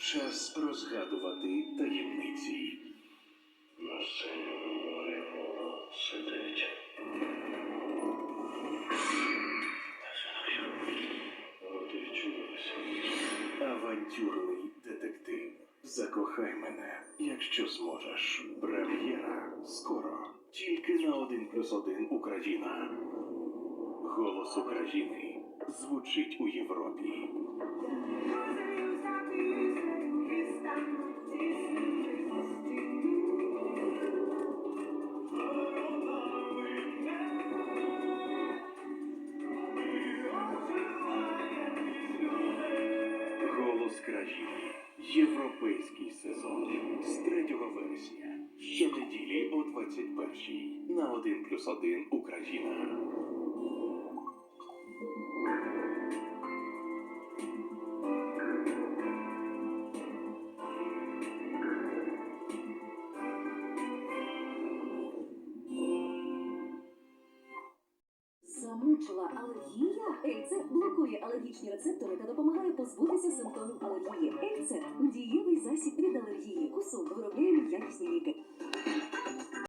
Час розгадувати таємниці. На сцені говорить воно сидить. Авантюрний детектив. Закохай мене, якщо зможеш. Прем'єра скоро. Тільки на 1 плюс 1 Україна. Голос України звучить у Європі. Країни. Європейський сезон з 3 вересня. Щонеділі о 21 на 1 плюс 1 Україна. замучила алергія. Ельцет блокує алергічні рецептори та допомагає позбутися симптомів алергії. Ельцет – дієвий засіб від алергії. Кусок виробляє якісні ліки.